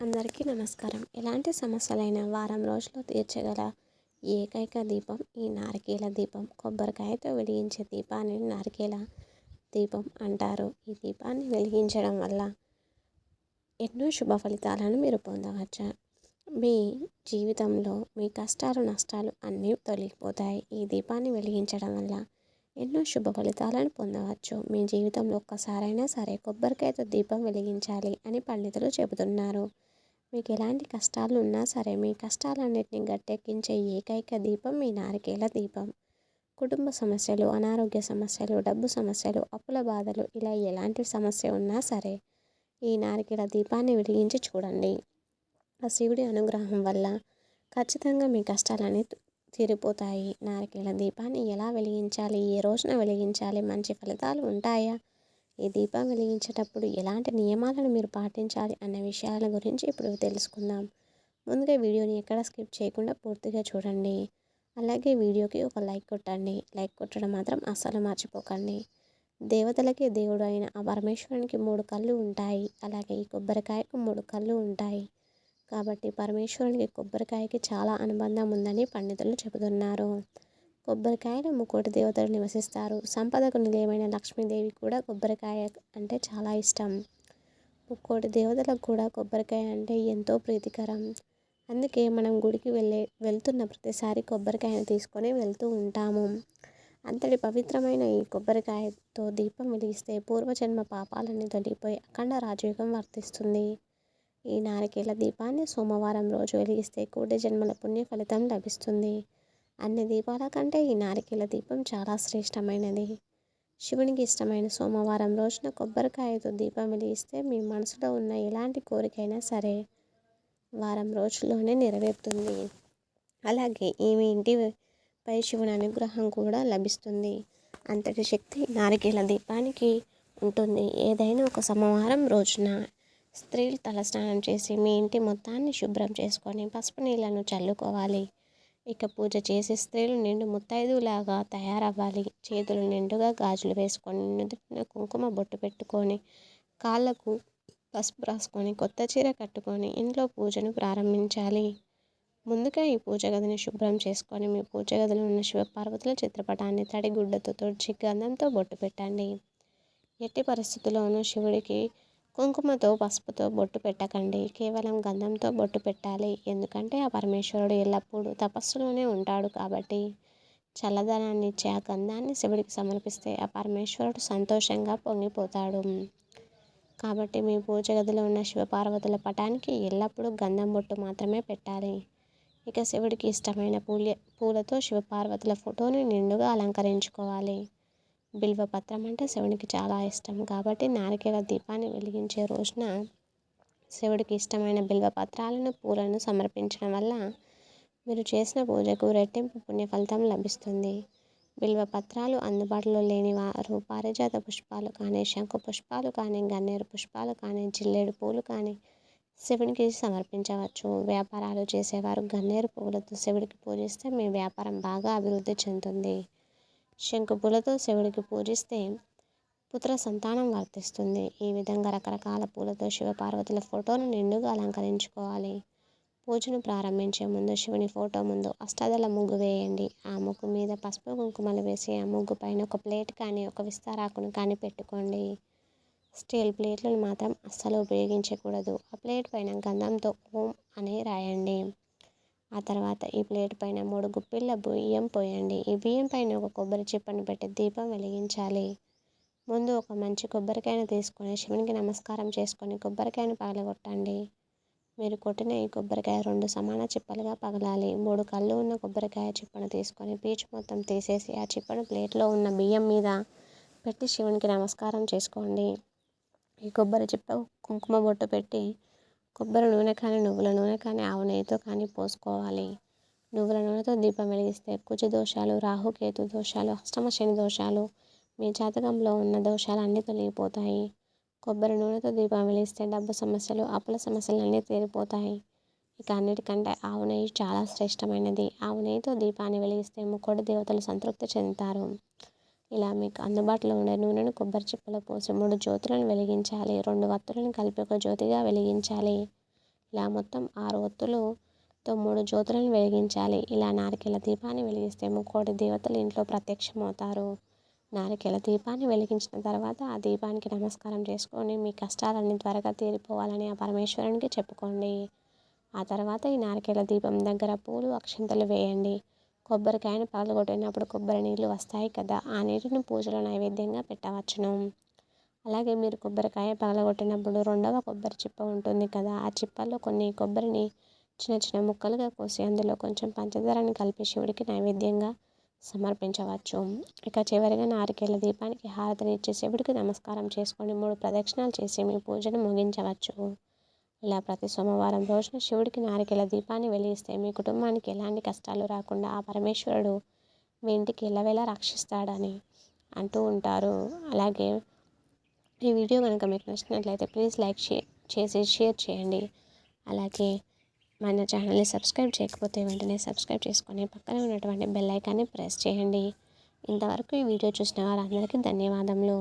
అందరికీ నమస్కారం. ఎలాంటి సమస్యలైనా వారం రోజుల్లో తీర్చగల ఏకైక దీపం ఈ నారికేల దీపం. కొబ్బరికాయతో వెలిగించే దీపాన్ని నారికేల దీపం అంటారు. ఈ దీపాన్ని వెలిగించడం వల్ల ఎన్నో శుభ ఫలితాలను మీరు పొందవచ్చు. మీ జీవితంలో మీ కష్టాలు నష్టాలు అన్నీ తొలగిపోతాయి. ఈ దీపాన్ని వెలిగించడం వల్ల ఎన్నో శుభ ఫలితాలను పొందవచ్చు. మీ జీవితంలో ఒక్కసారైనా సరే కొబ్బరికాయతో దీపం వెలిగించాలి అని పండితులు చెబుతున్నారు. మీకు ఎలాంటి కష్టాలు ఉన్నా సరే మీ కష్టాలన్నింటినీ గట్టెక్కించే ఏకైక దీపం మీ నారికేల దీపం. కుటుంబ సమస్యలు అనారోగ్య సమస్యలు డబ్బు సమస్యలు అప్పుల బాధలు ఇలా ఎలాంటి సమస్య ఉన్నా సరే ఈ నారికేల దీపాన్ని వెలిగించి చూడండి. ఆ శివుడి అనుగ్రహం వల్ల ఖచ్చితంగా మీ కష్టాలన్నీ తీరిపోతాయి. నారికేల దీపాన్ని ఎలా వెలిగించాలి? ఏ రోజున వెలిగించాలి? మంచి ఫలితాలు ఉంటాయా? ఈ దీపం వెలిగించేటప్పుడు ఎలాంటి నియమాలను మీరు పాటించాలి అన్న విషయాల గురించి ఇప్పుడు తెలుసుకుందాం. ముందుగా వీడియోని ఎక్కడ స్కిప్ చేయకుండా పూర్తిగా చూడండి. అలాగే వీడియోకి ఒక లైక్ కొట్టండి. లైక్ కొట్టడం మాత్రం అస్సలు మర్చిపోకండి. దేవతలకి దేవుడు అయిన ఆ పరమేశ్వరునికి మూడు కళ్ళు ఉంటాయి. అలాగే ఈ కొబ్బరికాయకు మూడు కళ్ళు ఉంటాయి. కాబట్టి పరమేశ్వరునికి కొబ్బరికాయకి చాలా అనుబంధం ఉందని పండితులు చెబుతున్నారు. కొబ్బరికాయలు ముకోటి దేవతలు నివసిస్తారు. సంపదకు నిలయమైన లక్ష్మీదేవి కూడా కొబ్బరికాయ అంటే చాలా ఇష్టం. ముక్కోటి దేవతలకు కూడా కొబ్బరికాయ అంటే ఎంతో ప్రీతికరం. అందుకే మనం గుడికి వెళ్ళే వెళ్తున్న ప్రతిసారి కొబ్బరికాయను తీసుకొని వెళ్తూ ఉంటాము. అంతటి పవిత్రమైన ఈ కొబ్బరికాయతో దీపం వెలిగిస్తే పూర్వజన్మ పాపాలన్నీ తొలగిపోయి అఖండ రాజయోగం వర్తిస్తుంది. ఈ నారికేల దీపాన్ని సోమవారం రోజు వెలిగిస్తే కోటి జన్మల పుణ్య ఫలితం లభిస్తుంది. అన్ని దీపాల కంటే ఈ నారికేల దీపం చాలా శ్రేష్టమైనది. శివునికి ఇష్టమైన సోమవారం రోజున కొబ్బరికాయతో దీపం వెలిగిస్తే మీ మనసులో ఉన్న ఎలాంటి కోరికైనా సరే వారం రోజుల్లోనే నెరవేరుతుంది. అలాగే ఈమె ఇంటిపై శివుని అనుగ్రహం కూడా లభిస్తుంది. అంతటి శక్తి నారికేల దీపానికి ఉంటుంది. ఏదైనా ఒక సోమవారం రోజున స్త్రీలు తలస్నానం చేసి మీ ఇంటి మొత్తాన్ని శుభ్రం చేసుకొని పసుపు నీళ్ళను చల్లుకోవాలి. ఇక పూజ చేసే స్త్రీలు నిండు ముత్తైదులాగా తయారవ్వాలి. చేతులు నిండుగా గాజులు వేసుకొని నుదుటిన కుంకుమ బొట్టు పెట్టుకొని కాళ్ళకు పసుపు రాసుకొని కొత్త చీర కట్టుకొని ఇంట్లో పూజను ప్రారంభించాలి. ముందుగా ఈ పూజ గదిని శుభ్రం చేసుకొని మీ పూజ గదిలో ఉన్న శివపార్వతుల చిత్రపటాన్ని తడి గుడ్డతో తుడిచి గంధంతో బొట్టు పెట్టండి. ఎట్టి పరిస్థితుల్లోనూ శివుడికి కుంకుమతో పసుపుతో బొట్టు పెట్టకండి. కేవలం గంధంతో బొట్టు పెట్టాలి. ఎందుకంటే ఆ పరమేశ్వరుడు ఎల్లప్పుడూ తపస్సులోనే ఉంటాడు కాబట్టి. చల్లదనాన్ని ఇచ్చే ఆ గంధాన్ని శివుడికి సమర్పిస్తే ఆ పరమేశ్వరుడు సంతోషంగా పొంగిపోతాడు. కాబట్టి మీ పూజ గదిలో ఉన్న శివపార్వతుల పటానికి ఎల్లప్పుడూ గంధం బొట్టు మాత్రమే పెట్టాలి. ఇక శివుడికి ఇష్టమైన పూల పూలతో శివపార్వతుల ఫోటోని నిండుగా అలంకరించుకోవాలి. బిల్వపత్రం అంటే శివునికి చాలా ఇష్టం. కాబట్టి నారికేల దీపాన్ని వెలిగించే రోజున శివుడికి ఇష్టమైన బిల్వపత్రాలను పూలను సమర్పించడం వల్ల మీరు చేసిన పూజకు రెట్టింపు పుణ్య ఫలితం లభిస్తుంది. బిల్వ పత్రాలు అందుబాటులో లేని వారు పారిజాత పుష్పాలు కానీ శంకు పుష్పాలు కానీ గన్నేరు పుష్పాలు కానీ జిల్లేడు పూలు కానీ శివునికి సమర్పించవచ్చు. వ్యాపారాలు చేసేవారు గన్నేరు పువ్వులతో శివుడికి పూజిస్తే మీ వ్యాపారం బాగా అభివృద్ధి చెందుతుంది. శంకుపూలతో శివుడికి పూజిస్తే పుత్ర సంతానం వర్తిస్తుంది. ఈ విధంగా రకరకాల పూలతో శివపార్వతుల ఫోటోను నిండుగా అలంకరించుకోవాలి. పూజను ప్రారంభించే ముందు శివుని ఫోటో ముందు అష్టాదల ముగ్గు వేయండి. ఆ ముగ్గు మీద పసుపు కుంకుమలు వేసి ఆ ముగ్గు పైన ఒక ప్లేట్ కానీ ఒక విస్తారాకును కానీ పెట్టుకోండి. స్టీల్ ప్లేట్లను మాత్రం అస్సలు ఉపయోగించకూడదు. ఆ ప్లేట్ పైన గంధంతో ఓం అని రాయండి. ఆ తర్వాత ఈ ప్లేట్ పైన మూడు గుప్పిళ్ళ బియ్యం పోయండి. ఈ బియ్యం పైన ఒక కొబ్బరి చిప్పను పెట్టి దీపం వెలిగించాలి. ముందు ఒక మంచి కొబ్బరికాయను తీసుకొని శివునికి నమస్కారం చేసుకొని కొబ్బరికాయను పగలగొట్టండి. మీరు కొట్టిన ఈ కొబ్బరికాయ రెండు సమాన చిప్పలుగా పగలాలి. మూడు కళ్ళు ఉన్న కొబ్బరికాయ చిప్పను తీసుకొని పీచు మొత్తం తీసేసి ఆ చిప్పను ప్లేట్లో ఉన్న బియ్యం మీద పెట్టి శివునికి నమస్కారం చేసుకోండి. ఈ కొబ్బరి చిప్ప కుంకుమ బొట్టు పెట్టి కొబ్బరి నూనె కానీ నువ్వుల నూనె కానీ ఆవు నెయ్యితో కానీ పోసుకోవాలి. నువ్వుల నూనెతో దీపం వెలిగిస్తే కుజ దోషాలు రాహుకేతు దోషాలు అష్టమ శని దోషాలు మీ జాతకంలో ఉన్న దోషాలు అన్నీ తొలగిపోతాయి. కొబ్బరి నూనెతో దీపం వెలిగిస్తే డబ్బు సమస్యలు అప్పుల సమస్యలు అన్నీ తీరిపోతాయి. ఇక అన్నిటికంటే ఆవు నెయ్యి చాలా శ్రేష్టమైనది. ఆవు నెయ్యితో దీపాన్ని వెలిగిస్తే ముక్కోటి దేవతలు సంతృప్తి చెందుతారు. ఇలా మీకు అందుబాటులో ఉండే నూనెను కొబ్బరి చిప్పలో పోసి మూడు జ్యోతులను వెలిగించాలి. రెండు వత్తులను కలిపి ఒక జ్యోతిగా వెలిగించాలి. ఇలా మొత్తం ఆరు ఒత్తులతో మూడు జ్యోతులను వెలిగించాలి. ఇలా నారికెల దీపాన్ని వెలిగిస్తే ముక్కోటి దేవతలు ఇంట్లో ప్రత్యక్షమవుతారు. నారికెల దీపాన్ని వెలిగించిన తర్వాత ఆ దీపానికి నమస్కారం చేసుకొని మీ కష్టాలన్నీ త్వరగా తీరిపోవాలని ఆ పరమేశ్వరునికి చెప్పుకోండి. ఆ తర్వాత ఈ నారికెల దీపం దగ్గర పూలు అక్షింతలు వేయండి. కొబ్బరికాయను పగలగొట్టినప్పుడు కొబ్బరి నీళ్ళు వస్తాయి కదా ఆ నీటిని పూజలో నైవేద్యంగా పెట్టవచ్చును. అలాగే మీరు కొబ్బరికాయ పగలగొట్టినప్పుడు రెండవ కొబ్బరి చిప్ప ఉంటుంది కదా ఆ చిప్పల్లో కొన్ని కొబ్బరిని చిన్న చిన్న ముక్కలుగా కోసి అందులో కొంచెం పంచదారని కలిపి శివుడికి నైవేద్యంగా సమర్పించవచ్చు. ఇక చివరిగా నారికేల దీపానికి హారతిని ఇచ్చి శివుడికి నమస్కారం చేసుకొని మూడు ప్రదక్షిణాలు చేసి మీ పూజను ముగించవచ్చు. ఇలా ప్రతి సోమవారం రోజున శివుడికి నారికెల దీపాన్ని వెలిగిస్తే మీ కుటుంబానికి ఎలాంటి కష్టాలు రాకుండా ఆ పరమేశ్వరుడు మీ ఇంటికి ఎల్లవేళ రక్షిస్తాడని అంటూ ఉంటారు. అలాగే ఈ వీడియో కనుక మీకు నచ్చినట్లయితే ప్లీజ్ లైక్ చేసి షేర్ చేయండి. అలాగే మన ఛానల్ని సబ్స్క్రైబ్ చేయకపోతే వెంటనే సబ్స్క్రైబ్ చేసుకొని పక్కనే ఉన్నటువంటి బెల్ ఐకాన్ని ప్రెస్ చేయండి. ఇంతవరకు ఈ వీడియో చూసిన వారందరికీ ధన్యవాదములు.